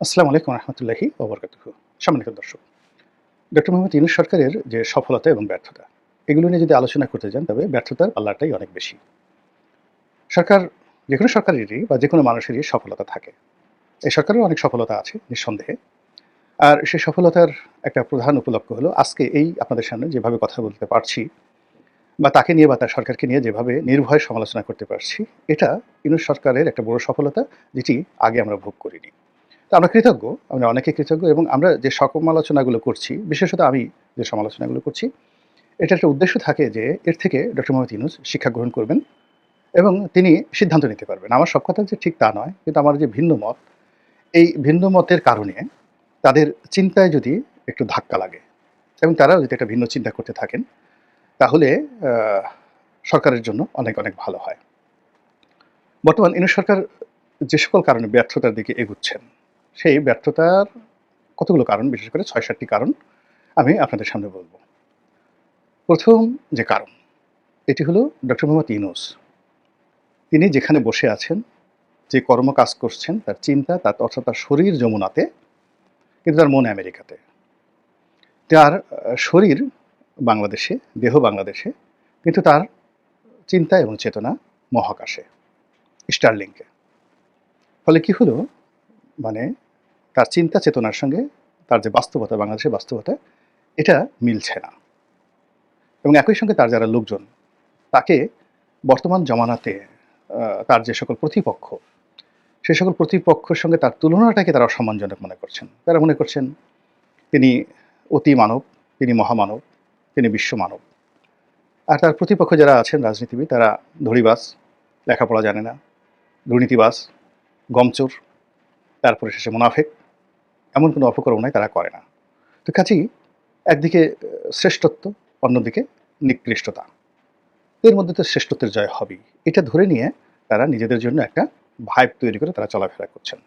আসসালামু আলাইকুম রহমতুল্লাহি ওবরকাতুহ। সম্মানিত দর্শক, ডক্টর মোহাম্মদ ইউনুস সরকারের যে সফলতা এবং ব্যর্থতা, এগুলো নিয়ে যদি আলোচনা করতে যান, তবে ব্যর্থতার পাল্লাটাই অনেক বেশি। সরকার, যে কোনো সরকারেরই বা যে কোনো মানুষেরই সফলতা থাকে। এই সরকারের অনেক সফলতা আছে, নিঃসন্দেহে। আর সেই সফলতার একটা প্রধান উপলক্ষ হলো আজকে এই আপনাদের সামনে যেভাবে কথা বলতে পারছি, বা তাকে নিয়ে বা তার সরকারকে নিয়ে যেভাবে নির্ভয় সমালোচনা করতে পারছি, এটা ইউনুস সরকারের একটা বড় সফলতা, যেটি আগে আমরা ভোগ করিনি। আমরা কৃতজ্ঞ, আমরা অনেকে কৃতজ্ঞ এবং আমরা যে সমালোচনাগুলো করছি, বিশেষত আমি যে সমালোচনাগুলো করছি এটা একটা উদ্দেশ্য থাকে যে এর থেকে ডক্টর মোহাম্মদ ইউনুস শিক্ষা গ্রহণ করবেন এবং তিনি সিদ্ধান্ত নিতে পারবেন। আমার সব কথা যে ঠিক তা নয়, কিন্তু আমার যে ভিন্ন মত, এই ভিন্ন মতের কারণে তাদের চিন্তায় যদি একটু ধাক্কা লাগে এবং তারাও যদি একটা ভিন্ন চিন্তা করতে থাকেন, তাহলে সরকারের জন্য অনেক অনেক ভালো হয়। বর্তমান ইউনুস সরকার যে সকল কারণে ব্যর্থতার দিকে এগুচ্ছেন সেই ব্যর্থতার কতগুলো কারণ, বিশেষ করে ছয় সাতটি কারণ, আমি আপনাদের সামনে বলব। প্রথম যে কারণ, এটি হলো ডক্টর মোহাম্মদ ইউনুস। তিনি যেখানে বসে আছেন, যে কর্ম কাজ করছেন, তার চিন্তা, তার অর্থাৎ তার শরীর যমুনাতে, কিন্তু তার মন আমেরিকাতে। তার শরীর বাংলাদেশে, দেহ বাংলাদেশে, কিন্তু তার চিন্তা এবং চেতনা মহাকাশে, স্টারলিংকে। ফলে কি হলো? মানে তার চিন্তা চেতনার সঙ্গে তার যে বাস্তবতা, বাংলাদেশের বাস্তবতা, এটা মিলছে না। এবং একই সঙ্গে তার যারা লোকজন, তাকে বর্তমান জমানাতে তার যে সকল প্রতিপক্ষ, সে সকল প্রতিপক্ষের সঙ্গে তার তুলনাটাকে তারা অসম্মানজনক মনে করছেন। তারা মনে করছেন, তিনি অতি মানব, তিনি মহামানব, তিনি বিশ্বমানব। আর তার প্রতিপক্ষ যারা আছেন রাজনীতিবিদ, তারা ধরিবাস লেখাপড়া জানে না দুর্নীতিবাস গমচোর, তারপরে শেষে মুনাফেক এমন কোনো অপকর্ম নাই, তারা করে না। তো কাজেই একদিকে শ্রেষ্ঠত্ব, অন্যদিকে নিকৃষ্টতা। এর মধ্যে তো শ্রেষ্ঠত্বের জয় হবেই। এটা ধরে নিয়ে তারা নিজেদের জন্য একটা ভাইব তৈরি করে তারা চলাফেরা করছেন।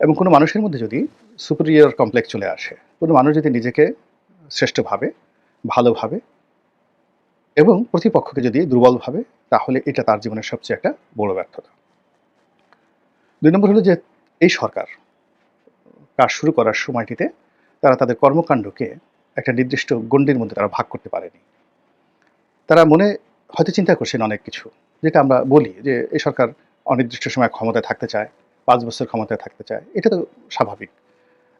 এবং কোনো মানুষের মধ্যে যদি সুপিরিয়র কমপ্লেক্স চলে আসে, কোনো মানুষ যদি নিজেকে শ্রেষ্ঠভাবে ভালোভাবে এবং প্রতিপক্ষকে যদি দুর্বলভাবে তাহলে এটা তার জীবনের সবচেয়ে একটা বড় ব্যর্থতা। দুই নম্বর হলো যে, এই সরকার কাজ শুরু করার সময়টিতে তারা তাদের কর্মকাণ্ডকে একটা নির্দিষ্ট গণ্ডির মধ্যে তারা ভাগ করতে পারেনি। তারা মনে, হয়তো চিন্তা করছেন অনেক কিছু, যেটা আমরা বলি যে এই সরকার অনির্দিষ্ট সময় ক্ষমতায় থাকতে চায়, পাঁচ বছর ক্ষমতায় থাকতে চায়, এটা তো স্বাভাবিক।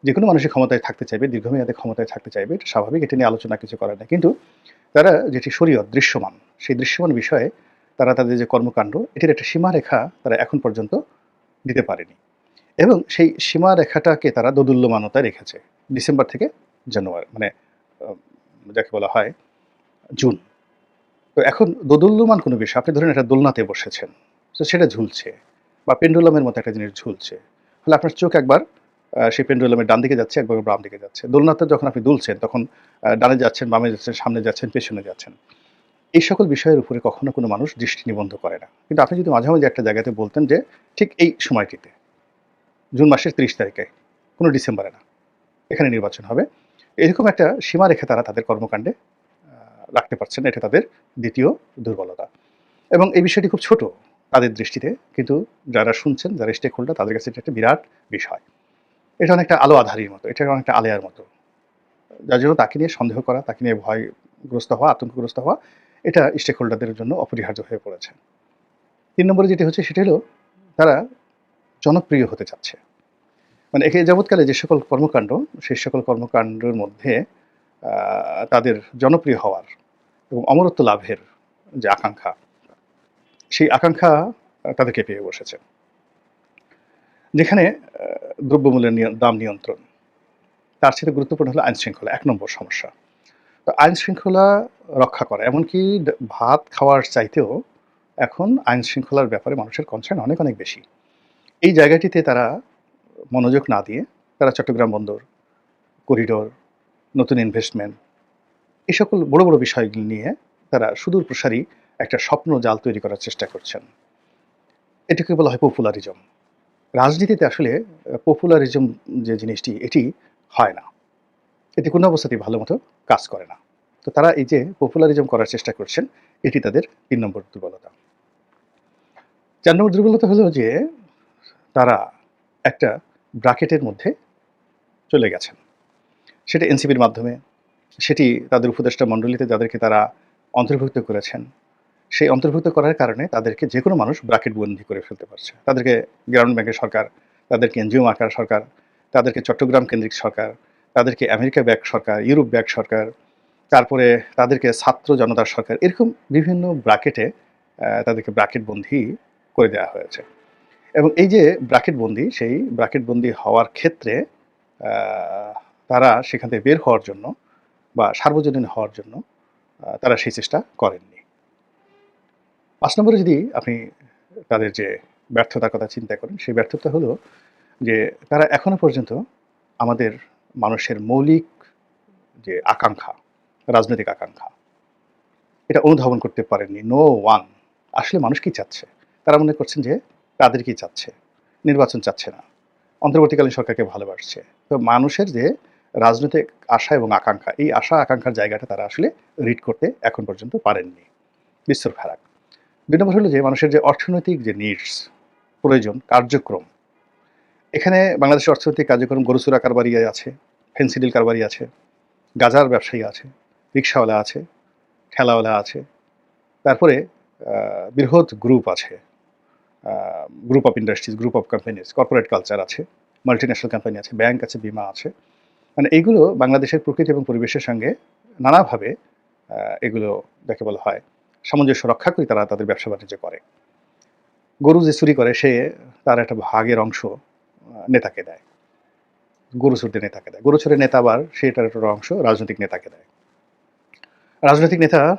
যে কোনো মানুষই ক্ষমতায় থাকতে চাইবে, দীর্ঘমেয়াদে ক্ষমতায় থাকতে চাইবে, এটা স্বাভাবিক, এটা নিয়ে আলোচনা কিছু করার নেই। কিন্তু তারা যেটি শরীয়ত, দৃশ্যমান, সেই দৃশ্যমান বিষয়ে তারা তাদের যে কর্মকাণ্ড, এটির একটা সীমারেখা তারা এখন পর্যন্ত দিতে পারেনি। এবং সেই সীমারেখাটাকে তারা দোদুল্যমানতায় রেখেছে। ডিসেম্বর থেকে জানুয়ারি মানে যাকে বলা হয় জুন। তো এখন দোদুল্যমান কোনো বিষয়, আপনি ধরেন একটা দোলনাতে বসেছেন, তো সেটা ঝুলছে বা পেন্ডুলামের মতো একটা জিনিস ঝুলছে। ফলে আপনার চোখ একবার সেই পেন্ডুলামের ডান দিকে যাচ্ছে, একবার বাম দিকে যাচ্ছে। দোলনাতে যখন আপনি দুলছেন, তখন ডানে যাচ্ছেন, বামে যাচ্ছেন, সামনে যাচ্ছেন, পেছনে যাচ্ছেন। এই সকল বিষয়ের উপরে কখনো কোনো মানুষ দৃষ্টি নিবন্ধ করে না। কিন্তু আপনি যদি মাঝামাঝি একটা জায়গাতে বলতেন যে, ঠিক এই সময়টিতে জুন মাসের তিরিশ তারিখে, কোনো ডিসেম্বরে না। এখানে নির্বাচন হবে। এরকম একটা সীমা রেখে তারা তাদের কর্মকাণ্ডে রাখতে পারছেন। এটা তাদের দ্বিতীয় দুর্বলতা। এবং এই বিষয়টি খুব ছোট তাদের দৃষ্টিতে, কিন্তু যারা শুনছেন, যারা স্টেক হোল্ডার তাদের কাছে এটা একটা বিরাট বিষয়। এটা অনেকটা আলো আধারির মতো, এটা অনেকটা আলেয়ার মতো। যার জন্য তাকে নিয়ে সন্দেহ করা, তাকে নিয়ে ভয়গ্রস্ত হওয়া, আতঙ্কগ্রস্ত হওয়া, এটা স্টেক হোল্ডারদের জন্য অপরিহার্য হয়ে পড়েছে। তিন নম্বরে যেটি হচ্ছে, সেটি হলো তারা জনপ্রিয় হতে চাচ্ছে মানে একে যাবৎকালে যে সকল কর্মকাণ্ড, সেই সকল কর্মকাণ্ডের মধ্যে তাদের জনপ্রিয় হওয়ার এবং অমরত্ব লাভের যে আকাঙ্ক্ষা, সেই আকাঙ্ক্ষা তাদেরকে পেয়ে বসেছে। যেখানে দ্রব্যমূল্যের দাম নিয়ন্ত্রণ, তার সাথে গুরুত্বপূর্ণ হলো আইন শৃঙ্খলা এক নম্বর সমস্যা। তো আইন শৃঙ্খলা রক্ষা করা, এমনকি ভাত খাওয়ার চাইতেও এখন আইন শৃঙ্খলার ব্যাপারে মানুষের কনসার্ন অনেক অনেক বেশি। এই জায়গাটিতে তারা মনোযোগ না দিয়ে তারা চট্টগ্রাম বন্দর, করিডোর, নতুন ইনভেস্টমেন্ট এই সকল বড় বড় বিষয়গুলি নিয়ে তারা সুদূর প্রসারী একটা স্বপ্ন জাল তৈরি করার চেষ্টা করছেন। এটাকে বলা হয় পপুলারিজম রাজনীতিতে আসলে পপুলারিজম যে জিনিসটি, এটি হয় না। এটি কোনো অবস্থাতেই ভালো মতো কাজ করে না। তো তারা এই যে পপুলারিজম করার চেষ্টা করছেন, এটি তাদের তিন নম্বর দুর্বলতা। চার নম্বর দুর্বলতা হলো যে তারা একটা ব্রাকেটের মধ্যে চলে গেছেন। সেটা এনসিপির মাধ্যমে, সেটি তাদের উপদেষ্টা মণ্ডলীতে যাদেরকে তারা অন্তর্ভুক্ত করেছেন, সেই অন্তর্ভুক্ত করার কারণে তাদেরকে যে কোনো মানুষ ব্রাকেট বন্দি করে ফেলতে পারছে। তাদেরকে গ্রামীণ ব্যাংকের সরকার, তাদেরকে এনজিও মার্কার সরকার, তাদেরকে চট্টগ্রাম কেন্দ্রিক সরকার, তাদেরকে আমেরিকা ব্যাগ সরকার, ইউরোপ ব্যাগ সরকার, তারপরে তাদেরকে ছাত্র জনতার সরকার, এরকম বিভিন্ন ব্রাকেটে তাদেরকে ব্রাকেট বন্দি করে দেওয়া হয়েছে। এবং এই যে ব্রাকেট বন্দি, সেই ব্রাকেট বন্দি হওয়ার ক্ষেত্রে তারা সেখান থেকে বের হওয়ার জন্য বা সার্বজনীন হওয়ার জন্য তারা সেই চেষ্টা করেননি। পাঁচ নম্বরে যদি আপনি তাদের যে ব্যর্থতার কথা চিন্তা করেন, সেই ব্যর্থতা হলো যে তারা এখনও পর্যন্ত আমাদের মানুষের মৌলিক যে আকাঙ্ক্ষা, রাজনৈতিক আকাঙ্ক্ষা, এটা অনুধাবন করতে পারেননি। নো ওয়ান আসলে মানুষ কি চাচ্ছে? তারা মনে করছেন যে তাদের কি চাচ্ছে, নির্বাচন চাচ্ছে না। অন্তর্বর্তীকালীন সরকারকে ভালোবাসছে। তো মানুষের যে রাজনৈতিক আশা এবং আকাঙ্ক্ষা, এই আশা, আকাঙ্ক্ষার জায়গাটা তারা আসলে রিড করতে এখন পর্যন্ত পারেননি। বিস্তর ফারাক দুই নম্বর হলো যে মানুষের যে অর্থনৈতিক যে নিডস প্রয়োজন, কার্যক্রম, এখানে বাংলাদেশের অর্থনৈতিক কার্যক্রম গরুচুরা কারবারি আছে ফেন্সিডিল কারবারি আছে, গাজার ব্যবসায়ী আছে, রিক্সাওয়ালা আছে, ঠেলাওয়ালা আছে, তারপরে বৃহৎ গ্রুপ আছে। Group of industries group of companies corporate culture আছে মাল্টি ন্যাশনাল কোম্পানি আছে ব্যাংক আছে, বিমা আছে। মানে এইগুলো বাংলাদেশের প্রকৃতি এবং পরিবেশের সঙ্গে নানাভাবে এগুলো যাকে বলা হয় সামঞ্জস্য রক্ষা করে তারা তাদের ব্যবসা বাণিজ্য করে। গরু যে চুরি করে, সে তার একটা ভাগের অংশ নেতাকে দেয়। গরু চুরদের নেতাকে দেয়। গরু চোরের নেতা আবার সেটার একটা অংশ রাজনৈতিক নেতাকে দেয়। রাজনৈতিক নেতা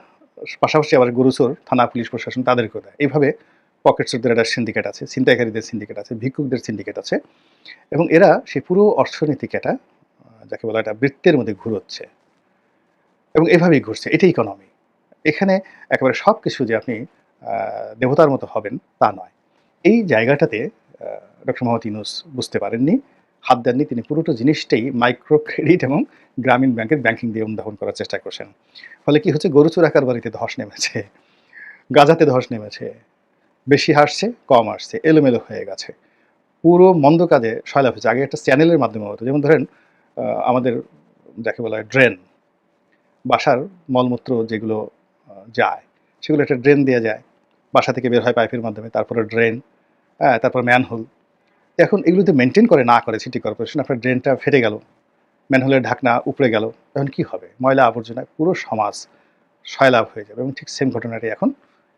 পাশাপাশি আবার গরু চোর, থানা, পুলিশ প্রশাসন তাদেরকেও দেয়। এইভাবে পকেট চোরদের একটা সিন্ডিকেট আছে, ছিনতাইকারীদের সিন্ডিকেট আছে, ভিক্ষুকদের সিন্ডিকেট আছে এবং এরা সেই পুরো অর্থনীতিকে একটা যাকে বলা একটা বৃত্তের মধ্যে ঘুরোচ্ছে এবং এভাবেই ঘুরছে। এটাই ইকোনমি এখানে একেবারে সব কিছু যে আপনি দেবতার মতো হবেন তা নয়। এই জায়গাটাতে ডক্টর মোহাম্মদ ইউনুস বুঝতে পারেননি, হাত দেননি, তিনি পুরোটা জিনিসটাই মাইক্রো ক্রেডিট এবং গ্রামীণ ব্যাংকের ব্যাংকিং দিয়ে অনুধাবন করার চেষ্টা করছেন। ফলে কি হচ্ছে, গরু চোরাকার বাড়িতে ধস নেমেছে, গাজাতে ধস নেমেছে বেশি হাসছে, কম আসছে, এলোমেলো হয়ে গেছে। পুরো মন্দ কাজে সয়লাভ হয়েছে। আগে একটা চ্যানেলের মাধ্যমে হতো, যেমন ধরেন আমাদের যাকে বলা হয় ড্রেন। বাসার মলমূত্র যেগুলো যায়, সেগুলো একটা ড্রেন দেওয়া যায়। বাসা থেকে বের হয় পাইপের মাধ্যমে, তারপরে ড্রেন হ্যাঁ তারপর ম্যানহোল। এখন এগুলো যদি মেনটেন করে না করে সিটি কর্পোরেশন, আপনার ড্রেনটা ফেটে গেল, ম্যানহোলের ঢাকনা উপরে গেল, তখন কি হবে? ময়লা আবর্জনায় পুরো সমাজ সয়লাভ হয়ে যাবে এবং ঠিক সেম ঘটনাটি এখন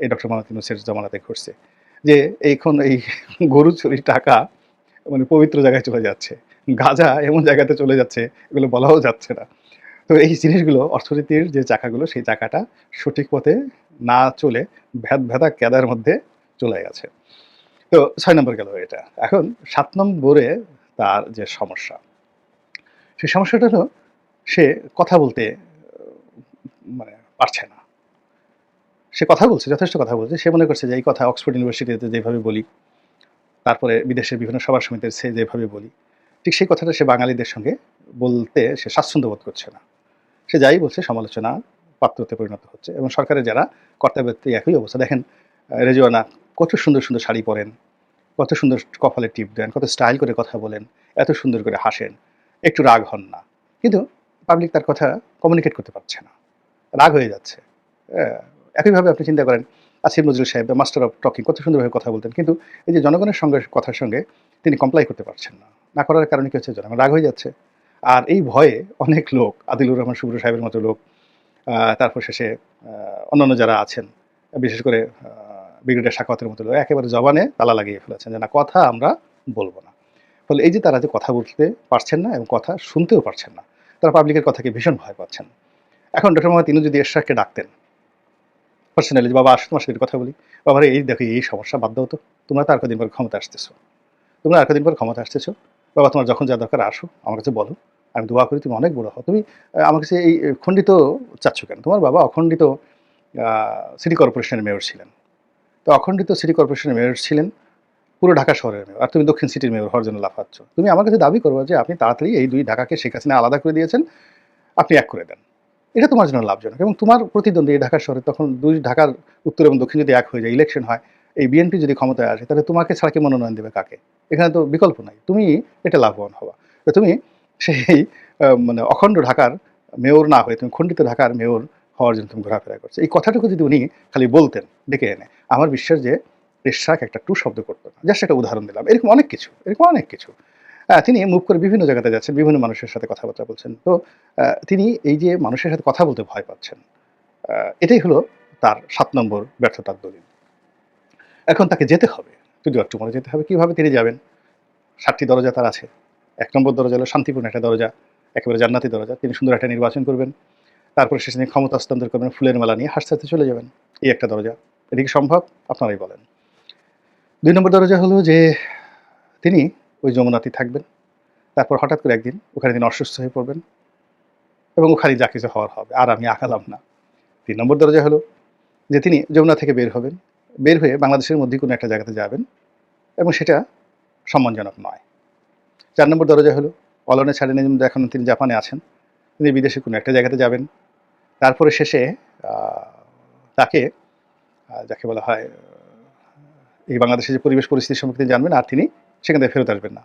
এই ডক্টর মোহাম্মদ ইউনুসের জমানাতে ঘটছে যে এইখন এই গরু চুরির টাকা মানে পবিত্র জায়গায় চলে যাচ্ছে। গাজা এমন জায়গাতে চলে যাচ্ছে, এগুলো বলাও যাচ্ছে না। তো এই জিনিসগুলো অর্থনীতির যে চাকাগুলো, সেই চাকাটা সঠিক পথে না চলে ভেদ ভেদা কেদার মধ্যে চলে গেছে। তো ছয় নম্বর গেল এটা। এখন সাত নম্বরে তার যে সমস্যা, সেই সমস্যাটা হলো সে কথা বলতে মানে পারছে না। সে কথা বলছে যথেষ্ট কথা বলছে। সে মনে করছে যে এই কথা অক্সফোর্ড ইউনিভার্সিটিতে যেভাবে বলি তারপরে বিদেশের বিভিন্ন সভা সমিতিতে সে যেভাবে বলি ঠিক সেই কথাটা সে বাঙালিদের সঙ্গে বলতে সে স্বাচ্ছন্দ্য বোধ করছে না। সে যাই বলছে সমালোচনা পাত্রতে পরিণত হচ্ছে এবং সরকারের যারা কর্তাব্যক্তি একই অবস্থা দেখেন রেজওয়ানা কত সুন্দর সুন্দর শাড়ি পরেন কত সুন্দর কপালে টিপ দেন কত স্টাইল করে কথা বলেন এত সুন্দর করে হাসেন একটু রাগ হন না। কিন্তু পাবলিক তার কথা কমিউনিকেট করতে পারছে না। রাগ হয়ে যাচ্ছে। আহ, একইভাবে আপনি চিন্তা করেন, আসিফ নজরুল সাহেব মাস্টার অফ টকিং কত সুন্দরভাবে কথা বলতেন। কিন্তু এই যে জনগণের সঙ্গে, কথার সঙ্গে তিনি কমপ্লাই করতে পারছেন না। না করার কারণে কী হচ্ছে? জনগণ রাগ হয়ে যাচ্ছে। আর এই ভয়ে অনেক লোক, আদিলুর রহমান সুব্র সাহেবের মতো লোক তারপর শেষে অন্যান্য যারা আছেন, বিশেষ করে ব্রিগেডিয়ার শাখাতের মতো লোক, একেবারে জবানে তালা লাগিয়ে ফেলেছেন যে, না, কথা আমরা বলব না। ফলে এই যে তারা যে কথা বলতে পারছেন না এবং কথা শুনতেও পারছেন না, তারা পাবলিকের কথাকে ভীষণ ভয় পাচ্ছেন। এখন ডক্টর মোহাম্মদ তিনি যদি এরশাদকে ডাকতেন পার্সোনালি যে বাবা আসো তোমার সাথে কথা বলি। বাবা রে, এই দেখো এই সমস্যা বাধ্য হতো তোমরা তো আর কদিন পর ক্ষমতা আসতেছো। তোমরা আর কদিন পর ক্ষমতা আসতেছো। বাবা তোমার যখন যা দরকার আসো আমার কাছে বলো। আমি দোয়া করি তুমি অনেক বড় হও। তুমি আমার কাছে এই খণ্ডিত চাচ্ছ কেন? তোমার বাবা অখণ্ডিত সিটি কর্পোরেশনের মেয়র ছিলেন। তো অখণ্ডিত সিটি কর্পোরেশনের মেয়র ছিলেন পুরো ঢাকা শহরের মেয়র আর তুমি দক্ষিণ সিটির মেয়র হওয়ার জন্য লাফাচ্ছ। তুমি আমার কাছে দাবি করব যে আপনি তাড়াতাড়ি এই দুই ঢাকাকে শেখ হাসিনা আলাদা করে দিয়েছেন। আপনি এক করে দেন। এটা তোমার জন্য লাভজনক এবং তোমার প্রতিদ্বন্দ্বী ঢাকা শহরে তখন দুই ঢাকার উত্তর এবং দক্ষিণ যদি এক হয়ে যায় ইলেকশন হয়, এই বিএনপি যদি ক্ষমতায় আসে, তাহলে তোমাকে ছাড়া কি মনোনয়ন দেবে কাকে? এখানে তো বিকল্প নাই। তুমি এটা লাভবান হবা। তো তুমি সেই মানে অখণ্ড ঢাকার মেয়র না হয়ে, তুমি খণ্ডিত ঢাকার মেয়র হওয়ার জন্য তুমি ঘোরাফেরা করছ। এই কথাটুকু যদি উনি খালি বলতেন, ডেকে এনে, আমার বিশ্বাস যে রেশাক একটা টু শব্দ করতো না। জাস্ট একটা উদাহরণ দিলাম। এরকম অনেক কিছু, এরকম অনেক কিছু। তিনি মুভ করে বিভিন্ন জায়গাতে যাচ্ছেন, বিভিন্ন মানুষের সাথে কথাবার্তা বলছেন। তো তিনি এই যে মানুষের সাথে কথা বলতে ভয় পাচ্ছেন এটাই হলো তার সাত নম্বর ব্যর্থতার দলিল। এখন তাকে যেতে হবে। যদিও একটু মনে যেতে হবে কীভাবে তিনি যাবেন। সাতটি দরজা তার আছে। এক নম্বর দরজা হলো শান্তিপূর্ণ একটা দরজা, একেবারে জান্নাতি দরজা। তিনি সুন্দর একটা নির্বাচন করবেন। তারপরে তিনি ক্ষমতা হস্তান্তর করবেন, ফুলের মেলা নিয়ে হাসতে হাসতে চলে যাবেন। এই একটা দরজা। এটা কি সম্ভব? আপনারাই বলেন। দুই নম্বর দরজা হলো যে তিনি ওই যমুনাতি থাকবেন। তারপর হঠাৎ করে একদিন ওখানে তিনি অসুস্থ হয়ে পড়বেন এবং ওখানে যা কিছু হওয়ার হবে, আর আমি আঁকালাম না। তিন নম্বর দরজা হলো যে তিনি যমুনা থেকে বের হবেন, বের হয়ে বাংলাদেশের মধ্যে কোনো একটা জায়গাতে যাবেন এবং সেটা সম্মানজনক নয়। চার নম্বর দরজা হলো, অলনে ছাড়েন এখন তিনি জাপানে আছেন, তিনি বিদেশে কোনো একটা জায়গাতে যাবেন। তারপরে শেষে তাকে যাকে বলা হয়, এই বাংলাদেশের যে পরিবেশ পরিস্থিতি সম্পর্কে জানবেন, আর তিনি সেখান থেকে ফেরত আসবেন না।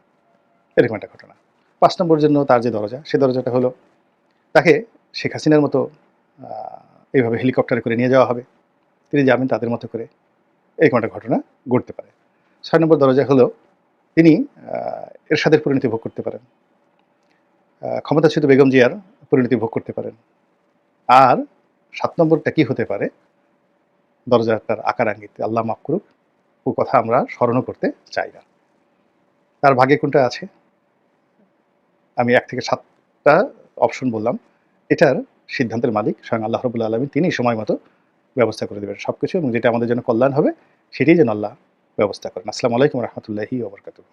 এরকম একটা ঘটনা। পাঁচ নম্বর জন্য তার যে দরজা, সে দরজাটা হলো তাকে শেখ হাসিনার মতো এইভাবে হেলিকপ্টারে করে নিয়ে যাওয়া হবে। তিনি যাবেন তাদের মতো করে। এরকম একটা ঘটনা ঘটতে পারে। ছয় নম্বর দরজা হলো তিনি এরশাদের পরিণতি ভোগ করতে পারেন। ক্ষমতাচ্যুত বেগম জিয়ার পরিণতি ভোগ করতে পারেন। আর সাত নম্বরটা কি হতে পারে? দরজাটার আকার আঙ্গিতে আল্লাহ মাফ করুক, ও কথা আমরা স্মরণও করতে চাই না। তার ভাগে কোনটা আছে? আমি এক থেকে সাতটা অপশন বললাম। এটার সিদ্ধান্তের মালিক স্বয়ং আল্লাহ রবুল্লা আলমী তিনি সময় মতো ব্যবস্থা করে দেবেন সব কিছু এবং যেটা আমাদের জন্য কল্যাণ হবে, সেটাই যেন আল্লাহ ব্যবস্থা করেন। আসসালামু আলাইকুম রহমতুল্লাহি ওবরকাতুহ